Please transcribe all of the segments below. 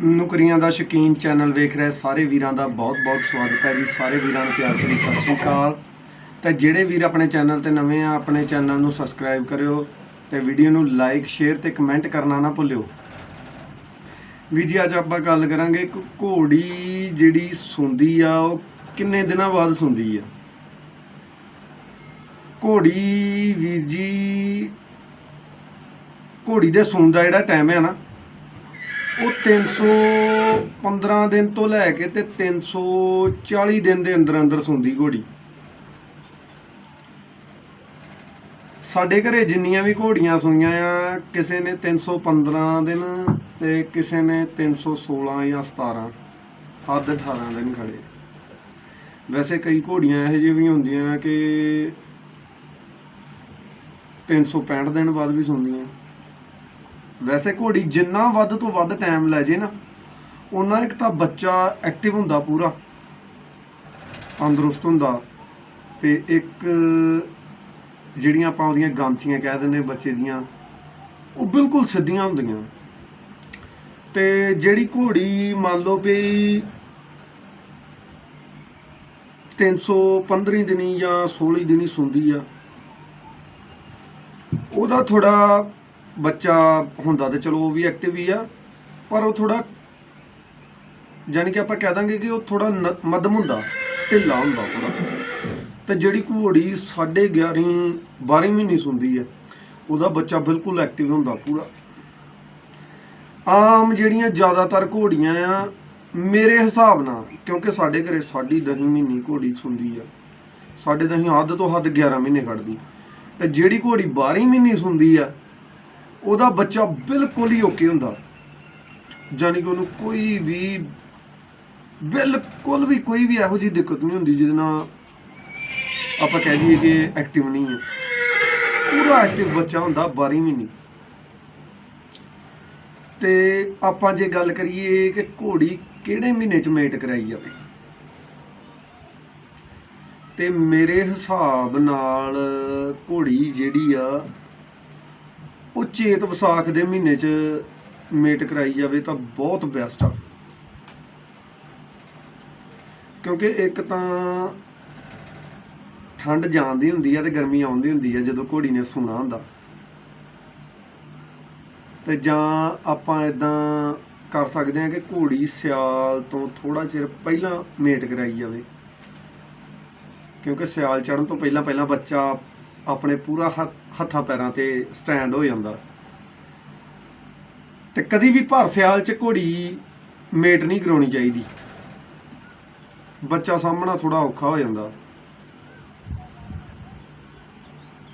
ਨੁਕਰੀਆਂ ਦਾ ਸ਼ਕੀਨ channel ਵੇਖ ਰਹੇ ਸਾਰੇ ਵੀਰਾਂ ਦਾ ਬਹੁਤ-ਬਹੁਤ ਸਵਾਗਤ ਹੈ ਜੀ। ਸਾਰੇ ਵੀਰਾਂ ਨੂੰ ਪਿਆਰ ਭਰੀ ਸਤਿ ਸ੍ਰੀ ਅਕਾਲ। ਤੇ ਜਿਹੜੇ ਵੀਰ ਆਪਣੇ ਚੈਨਲ ਤੇ ਨਵੇਂ ਆ, ਆਪਣੇ ਚੈਨਲ ਨੂੰ ਸਬਸਕ੍ਰਾਈਬ ਕਰਿਓ ਤੇ ਵੀਡੀਓ ਨੂੰ ਲਾਈਕ ਸ਼ੇਅਰ ਤੇ ਕਮੈਂਟ ਕਰਨਾ ਨਾ ਭੁੱਲਿਓ। ਵੀ ਜੀ, ਅੱਜ ਆਪਾਂ ਗੱਲ ਕਰਾਂਗੇ ਇੱਕ ਘੋੜੀ ਜਿਹੜੀ ਸੁੰਦੀ ਆ, ਉਹ ਕਿੰਨੇ ਦਿਨਾਂ ਬਾਅਦ ਸੁੰਦੀ ਆ? ਘੋੜੀ ਵੀਰ ਜੀ, ਘੋੜੀ ਦੇ ਸੌਣ ਦਾ ਜਿਹੜਾ ਟਾਈਮ ਹੈ ਨਾ ਉਹ 315 ਦਿਨ ਤੋਂ ਲੈ ਕੇ ਤੇ 340 ਦਿਨ ਦੇ ਅੰਦਰ ਅੰਦਰ ਸੁੰਦੀ ਘੋੜੀ। ਸਾਡੇ ਘਰੇ ਜਿੰਨੀਆਂ ਵੀ ਘੋੜੀਆਂ ਸੂਈਆਂ ਆ, ਕਿਸੇ ਨੇ 315 ਦਿਨ ਤੇ ਕਿਸੇ ਨੇ 316 ਜਾਂ 17 ਹੱਦ 18 ਦਿਨ ਖੜੇ। ਵੈਸੇ ਕਈ ਘੋੜੀਆਂ ਇਹੋ ਜਿਹੀਆਂ ਵੀ ਹੁੰਦੀਆਂ ਕਿ 365 ਦਿਨ ਬਾਅਦ ਵੀ ਸੁਣਦੀਆਂ ਵੈਸੇ ਘੋੜੀ ਜਿੰਨਾ ਵੱਧ ਤੋਂ ਵੱਧ ਟਾਈਮ ਲੈ ਜੇ ਨਾ ਉਹਨਾਂ ਇੱਕ ਤਾਂ ਬੱਚਾ ਐਕਟਿਵ ਹੁੰਦਾ ਪੂਰਾ, ਤੰਦਰੁਸਤ ਹੁੰਦਾ ਤੇ ਇੱਕ ਜਿਹੜੀਆਂ ਆਪਾਂ ਉਹਦੀਆਂ ਗਾਂਚੀਆਂ ਕਹਿ ਦਿੰਦੇ ਬੱਚੇ ਦੀਆਂ, ਉਹ ਬਿਲਕੁਲ ਸਿੱਧੀਆਂ ਹੁੰਦੀਆਂ। ਤੇ ਜਿਹੜੀ ਘੋੜੀ ਮੰਨ ਲਓ ਵੀ 315 ਦਿਨੀ ਜਾਂ 16 ਦਿਨੀ ਸੁੰਦੀ ਆ, ਉਹਦਾ ਥੋੜਾ ਬੱਚਾ ਹੁੰਦਾ ਤੇ ਚਲੋ ਉਹ ਵੀ ਐਕਟਿਵ ਹੀ ਆ, ਪਰ ਉਹ ਥੋੜਾ ਜਾਨੀ ਕਿ ਆਪਾਂ ਕਹਿ ਦਾਂਗੇ ਕਿ ਉਹ ਥੋੜਾ ਮੱਧਮ ਹੁੰਦਾ, ਢਿੱਲਾ ਹੁੰਦਾ ਥੋੜਾ ਤੇ ਜਿਹੜੀ ਘੋੜੀ 11.5 12 ਮਹੀਨੇ ਸੁੰਦੀ ਹੈ, ਉਹਦਾ ਬੱਚਾ ਬਿਲਕੁਲ ਐਕਟਿਵ ਹੁੰਦਾ ਪੂਰਾ। ਆਮ ਜਿਹੜੀਆਂ ਜ਼ਿਆਦਾਤਰ ਘੋੜੀਆਂ ਆ, ਮੇਰੇ ਹਿਸਾਬ ਨਾਲ, ਕਿਉਂਕਿ ਸਾਡੇ ਘਰੇ ਸਾਡੀ 10 ਮਹੀਨੇ ਘੋੜੀ ਸੁੰਦੀ ਆ ਸਾਡੇ ਦਹੀਂ ਹੱਦ ਤੋਂ ਹੱਦ 11 ਮਹੀਨੇ ਕੱਢਦੀ। ਤੇ ਜਿਹੜੀ ਘੋੜੀ 12 ਮਹੀਨੇ ਸੁੰਦੀ ਆ ਉਹਦਾ ਬੱਚਾ ਬਿਲਕੁਲ ਹੀ ਓਕੇ ਹੁੰਦਾ। ਜਾਨੀ ਕਿ ਉਹਨੂੰ ਕੋਈ ਵੀ, ਬਿਲਕੁਲ ਵੀ ਕੋਈ ਵੀ ਇਹੋ ਜਿਹੀ ਦਿੱਕਤ ਨਹੀਂ ਹੁੰਦੀ ਜਿਹਦੇ ਨਾਲ ਆਪਾਂ ਕਹਿ ਦਈਏ ਕਿ ਐਕਟਿਵ ਨਹੀਂ ਹੈ। ਪੂਰਾ ਐਕਟਿਵ ਬੱਚਾ ਹੁੰਦਾ 12 ਮਹੀਨੇ। ਤੇ ਆਪਾਂ ਜੇ ਗੱਲ ਕਰੀਏ ਕਿ ਘੋੜੀ ਕਿਹੜੇ ਮਹੀਨੇ ਚ ਮੇਟ ਕਰਾਈ ਜਾਵੇ? ਤੇ ਮੇਰੇ ਹਿਸਾਬ ਨਾਲ ਘੋੜੀ ਜਿਹੜੀ ਆ ਉਹ ਚੇਤ ਵਿਸਾਖ ਦੇ ਮਹੀਨੇ 'ਚ ਮੇਟ ਕਰਾਈ ਜਾਵੇ ਤਾਂ ਬਹੁਤ ਬੈਸਟ ਆ। ਕਿਉਂਕਿ ਇੱਕ ਤਾਂ ਠੰਡ ਜਾਂਦੀ ਹੁੰਦੀ ਆ ਤੇ ਗਰਮੀ ਆਉਂਦੀ ਹੁੰਦੀ ਆ ਜਦੋਂ ਘੋੜੀ ਨੇ ਸੂਣਾ ਹੁੰਦਾ। ਤੇ ਜਾਂ ਆਪਾਂ ਇਦਾਂ ਕਰ ਸਕਦੇ ਹਾਂ ਕਿ ਘੋੜੀ ਸਿਆਲ ਤੋਂ ਥੋੜਾ ਚਿਰ ਪਹਿਲਾਂ ਮੇਟ ਕਰਾਈ ਜਾਵੇ। ਕਿਉਂਕਿ ਸਿਆਲ ਚੜਨ ਤੋਂ ਪਹਿਲਾਂ ਪਹਿਲਾਂ ਬੱਚਾ ਆਪਣੇ ਪੂਰਾ ਹੱਥ- ਹੱਥਾਂ ਪੈਰਾਂ ਤੇ ਸਟੈਂਡ ਹੋ ਜਾਂਦਾ। ਤੇ ਕਦੀ ਵੀ ਭਰ ਸਿਆਲ ਚ ਘੋੜੀ ਮੇਟ ਨਹੀਂ ਕਰਾਉਣੀ ਚਾਹੀਦੀ। ਬੱਚਾ ਸਾਹਮਣਾ ਥੋੜਾ ਔਖਾ ਹੋ ਜਾਂਦਾ।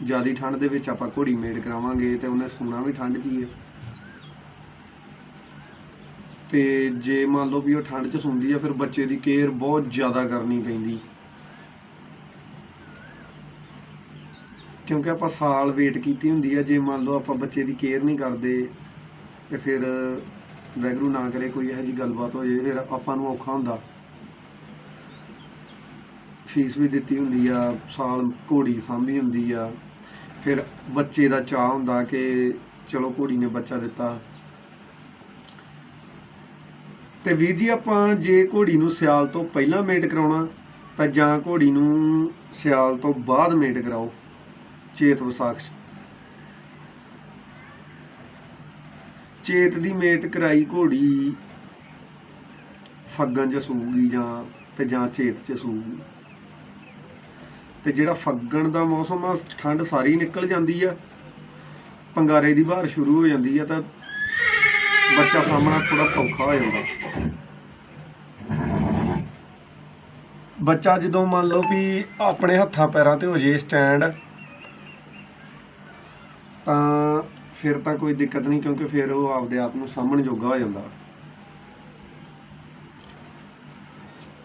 ਜਿਆਦੀ ਠੰਡ ਦੇ ਵਿੱਚ ਆਪਾਂ ਘੋੜੀ ਮੇਟ ਕਰਾਵਾਂਗੇ ਤੇ ਉਹਨੇ ਸੁਣਾ ਵੀ ਠੰਡ 'ਚ ਹੈ ਤੇ ਜੇ ਮੰਨ ਲਓ ਵੀ ਉਹ ਠੰਡ 'ਚ ਸੁਣਦੀ ਆ, ਫਿਰ ਬੱਚੇ ਦੀ ਕੇਅਰ ਬਹੁਤ ਜ਼ਿਆਦਾ ਕਰਨੀ ਪੈਂਦੀ। ਕਿਉਂਕਿ ਆਪਾਂ ਸਾਲ ਵੇਟ ਕੀਤੀ ਹੁੰਦੀ ਆ, ਜੇ ਮੰਨ ਲਓ ਆਪਾਂ ਬੱਚੇ ਦੀ ਕੇਅਰ ਨਹੀਂ ਕਰਦੇ ਤੇ ਫਿਰ ਵੈਗਰੂ ਨਾ ਕਰੇ, ਕੋਈ ਇਹੋ ਜਿਹੀ ਗੱਲਬਾਤ ਹੋ ਜਾਏ ਫਿਰ ਆਪਾਂ ਨੂੰ ਔਖਾ ਹੁੰਦਾ। ਫੀਸ ਵੀ ਦਿੱਤੀ ਹੁੰਦੀ ਆ, ਸਾਲ ਘੋੜੀ ਸਾਂਭੀ ਹੁੰਦੀ ਆ। ਫਿਰ ਬੱਚੇ ਦਾ ਚਾਹ ਹੁੰਦਾ ਕਿ ਚਲੋ ਘੋੜੀ ਨੇ ਬੱਚਾ ਦਿੱਤਾ। ਤੇ ਵੀਰ ਜੀ, ਆਪਾਂ ਜੇ ਘੋੜੀ ਨੂੰ ਸਿਆਲ ਤੋਂ ਪਹਿਲਾਂ ਮੇਟ ਕਰਾਉਣਾ, ਤਾਂ ਜਾਂ ਘੋੜੀ ਨੂੰ ਸਿਆਲ ਤੋਂ ਬਾਅਦ ਮੇਟ ਕਰਾਓ? ਚੇਤ ਵਿਸਾਖ ਚੇਤ ਦੀ ਮੇਟ ਕਰਾਈ ਘੋੜੀ, ਫੱਗਣ 'ਚ ਸੂਗੀ ਜਾਂ, ਤੇ ਜਾਂ ਚੇਤ 'ਚ ਸੂਗੀ। ਤੇ ਜਿਹੜਾ ਫੱਗਣ ਦਾ ਮੌਸਮ ਆ, ਠੰਡ ਸਾਰੀ ਨਿਕਲ ਜਾਂਦੀ ਆ। ਪੰਗਾਰੇ ਦੀ ਬਹਾਰ ਸ਼ੁਰੂ ਹੋ ਜਾਂਦੀ ਆ, ਤਾਂ ਬੱਚਾ ਸਾਹਮਣਾ ਥੋੜਾ ਸੌਖਾ ਹੋ ਜਾਂਦਾ। ਬੱਚਾ ਜਦੋਂ ਮੰਨ ਲਓ ਵੀ ਆਪਣੇ ਹੱਥਾਂ ਪੈਰਾਂ ਤੇ ਹੋ ਜੇ ਸਟੈਂਡ ਤਾਂ ਫਿਰ ਤਾਂ ਕੋਈ ਦਿੱਕਤ ਨਹੀਂ, ਕਿਉਂਕਿ ਫਿਰ ਉਹ ਆਪਦੇ ਆਪ ਨੂੰ ਸਾਹਮਣ ਜੋਗਾ ਹੋ ਜਾਂਦਾ।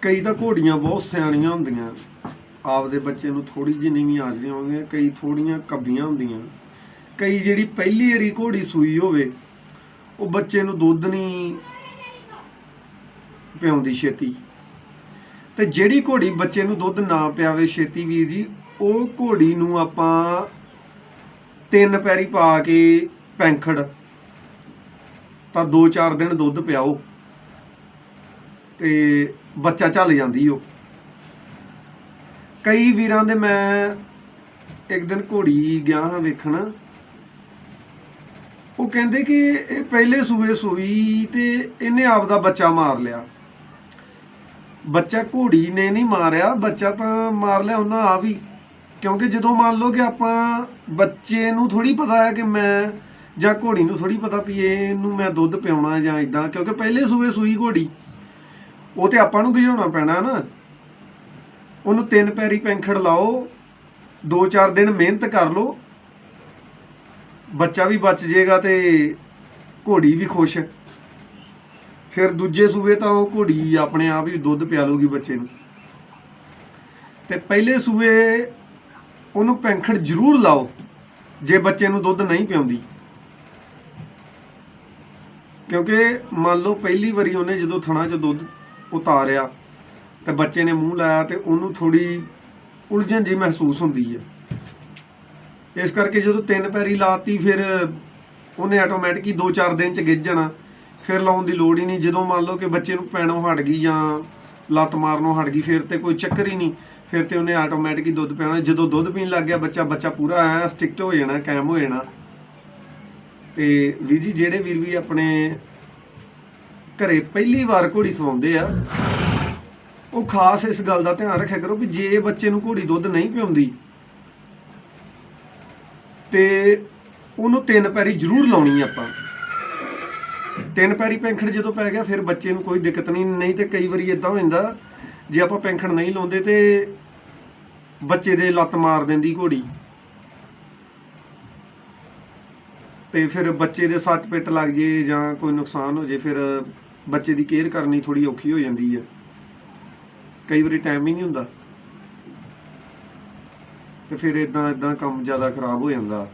ਕਈ ਤਾਂ ਘੋੜੀਆਂ ਬਹੁਤ ਸਿਆਣੀਆਂ ਹੁੰਦੀਆਂ। ਆਪਦੇ ਬੱਚੇ ਨੂੰ ਥੋੜੀ ਜਿਹੀ ਨੀਵੀਂ ਆਜਦੀਆਂ ਹੁੰਦੀਆਂ ਕਈ ਥੋੜੀਆਂ ਕੱਬੀਆਂ ਹੁੰਦੀਆਂ। ਕਈ ਜਿਹੜੀ ਪਹਿਲੀ ਵਾਰੀ ਘੋੜੀ ਸੂਈ ਹੋਵੇ, ਉਹ ਬੱਚੇ ਨੂੰ ਦੁੱਧ ਨਹੀਂ ਪਿਆਉਂਦੀ ਛੇਤੀ। ਤੇ ਜਿਹੜੀ ਘੋੜੀ ਬੱਚੇ ਨੂੰ ਦੁੱਧ ਨਾ ਪਿਆਵੇ ਛੇਤੀ ਵੀਰ ਜੀ, ਉਹ ਘੋੜੀ ਨੂੰ ਆਪਾਂ ਤਿੰਨ ਪੈਰੀ ਪਾ ਕੇ ਪੈਂਖੜ, ਤਾਂ 2-4 ਦਿਨ ਦੁੱਧ ਪਿਆਓ ਤੇ ਬੱਚਾ ਝੱਲ ਜਾਂਦੀ ਉਹ। ਕਈ ਵੀਰਾਂ ਦੇ ਮੈਂ ਇੱਕ ਦਿਨ ਘੋੜੀ ਗਿਆ ਹਾਂ ਵੇਖਣ, ਉਹ ਕਹਿੰਦੇ ਕਿ ਇਹ ਪਹਿਲੇ ਸੂਏ ਸੂਈ ਤੇ ਇਹਨੇ ਆਪ ਦਾ ਬੱਚਾ ਮਾਰ ਲਿਆ। ਬੱਚਾ ਘੋੜੀ ਨੇ ਨਹੀਂ ਮਾਰਿਆ, ਬੱਚਾ ਤਾਂ ਮਾਰ ਲਿਆ, ਉਹਨਾਂ ਆਪ ਹੀ। ਕਿਉਂਕਿ ਜਦੋਂ ਮੰਨ ਲਓ ਕਿ ਆਪਾਂ ਬੱਚੇ ਨੂੰ ਥੋੜੀ ਪਤਾ ਹੈ ਕਿ ਮੈਂ ਜਾਂ ਘੋੜੀ ਨੂੰ ਥੋੜੀ ਪਤਾ ਵੀ ਇਹਨੂੰ ਮੈਂ ਦੁੱਧ ਪਿਆਉਣਾ ਜਾਂ ਇਦਾਂ ਕਿਉਂਕਿ ਪਹਿਲੇ ਸੂਏ ਸੂਈ ਘੋੜੀ, ਉਹ ਤੇ ਆਪਾਂ ਨੂੰ ਗਿਜਾਉਣਾ ਪੈਣਾ ਨਾ। ਉਹਨੂੰ ਤਿੰਨ ਪੈਰੀ ਪੈਂਖੜ ਲਾਓ, ਦੋ ਚਾਰ ਦਿਨ ਮਿਹਨਤ ਕਰ ਲਓ, ਬੱਚਾ ਵੀ ਬਚ ਜਾਏਗਾ ਤੇ ਘੋੜੀ ਵੀ ਖੁਸ਼ ਫਿਰ ਦੂਜੇ ਸੂਏ ਤਾਂ ਉਹ ਘੋੜੀ ਆਪਣੇ ਆਪ ਹੀ ਦੁੱਧ ਪਿਆ ਲੂਗੀ ਬੱਚੇ ਨੂੰ। ਤੇ ਪਹਿਲੇ ਸੂਏ ਉਹਨੂੰ ਪੈਂਖੜ ਜ਼ਰੂਰ ਲਾਓ, ਜੇ ਬੱਚੇ ਨੂੰ ਦੁੱਧ ਨਹੀਂ ਪਿਆਉਂਦੀ। ਕਿਉਂਕਿ ਮੰਨ ਲਓ ਪਹਿਲੀ ਵਾਰੀ ਉਹਨੇ ਜਦੋਂ ਥਣਾ 'ਚ ਦੁੱਧ ਉਤਾਰਿਆ, ਤੇ ਬੱਚੇ ਨੇ ਮੂੰਹ ਲਾਇਆ ਤੇ ਉਹਨੂੰ ਥੋੜੀ ਉਲਝਣ ਜੀ ਮਹਿਸੂਸ ਹੁੰਦੀ ਹੈ। ਇਸ ਕਰਕੇ ਜਦੋਂ ਤਿੰਨ ਪੈਰੀ ਲਾਤੀ, ਫਿਰ ਉਹਨੇ ਆਟੋਮੈਟਿਕ ਹੀ 2-4 ਦਿਨ ਚ ਗਿੱਜ ਜਾਣਾ। ਫਿਰ ਲਾਉਣ ਦੀ ਲੋੜ ਹੀ ਨਹੀਂ, ਜਦੋਂ ਮੰਨ ਲਓ ਕਿ ਬੱਚੇ ਨੂੰ ਪੈਣੋਂ ਹਟ ਗਈ ਜਾਂ ਲੱਤ ਮਾਰਨੋਂ ਹਟ ਗਈ, ਫਿਰ ਤੇ ਕੋਈ ਚੱਕਰ ਹੀ ਨਹੀਂ। ਫਿਰ ਤੇ ਉਹਨੇ ਆਟੋਮੈਟਿਕ ਹੀ ਦੁੱਧ ਪਿਆਣਾ ਜਦੋਂ ਦੁੱਧ ਪੀਣ ਲੱਗ ਗਿਆ, ਬੱਚਾ ਬੱਚਾ ਪੂਰਾ ਆਇਆ ਸਟਿਕਟ ਹੋ ਜਾਣਾ, ਕਾਇਮ ਹੋ ਜਾਣਾ। ਤੇ ਵੀਰ ਜੀ, ਜਿਹੜੇ ਵੀਰ ਵੀ ਆਪਣੇ ਘਰੇ ਪਹਿਲੀ ਵਾਰ ਘੋੜੀ ਸਵਾਉਂਦੇ ਆ, ਉਹ ਖਾਸ ਇਸ ਗੱਲ ਦਾ ਧਿਆਨ ਰੱਖਿਆ ਕਰੋ ਵੀ ਜੇ ਬੱਚੇ ਨੂੰ ਘੋੜੀ ਦੁੱਧ ਨਹੀਂ ਪਿਉਂਦੀ ਤੇ ਉਹਨੂੰ ਤਿੰਨ ਪੈਰੀ ਜ਼ਰੂਰ ਲਾਉਣੀ ਆਪਾਂ। ਤਿੰਨ ਪੈਰੀ ਪੈਂਖੜ ਜਦੋਂ ਪੈ ਗਿਆ, ਫਿਰ ਬੱਚੇ ਨੂੰ ਕੋਈ ਦਿੱਕਤ ਨਹੀਂ ਨਹੀਂ ਤੇ ਕਈ ਵਾਰੀ ਇਦਾਂ ਹੋ ਜਾਂਦਾ, ਜੇ ਆਪਾਂ ਪੈਂਖੜ ਨਹੀਂ ਲਾਉਂਦੇ ਤੇ ਬੱਚੇ ਦੇ ਲੱਤ ਮਾਰ ਦਿੰਦੀ ਘੋੜੀ। ਤੇ ਫਿਰ ਬੱਚੇ ਦੇ ਸੱਟ ਪਿੱਟ ਲੱਗ ਜੇ ਜਾਂ ਕੋਈ ਨੁਕਸਾਨ ਹੋ ਜੇ, ਫਿਰ ਬੱਚੇ ਦੀ ਕੇਅਰ ਕਰਨੀ ਥੋੜੀ ਔਖੀ ਹੋ ਜਾਂਦੀ ਹੈ ਕਈ ਵਾਰੀ ਟਾਈਮ ਹੀ ਨਹੀਂ ਹੁੰਦਾ। ਤੇ ਫਿਰ ਇਦਾਂ ਇਦਾਂ ਕੰਮ ਜ਼ਿਆਦਾ ਖਰਾਬ ਹੋ ਜਾਂਦਾ।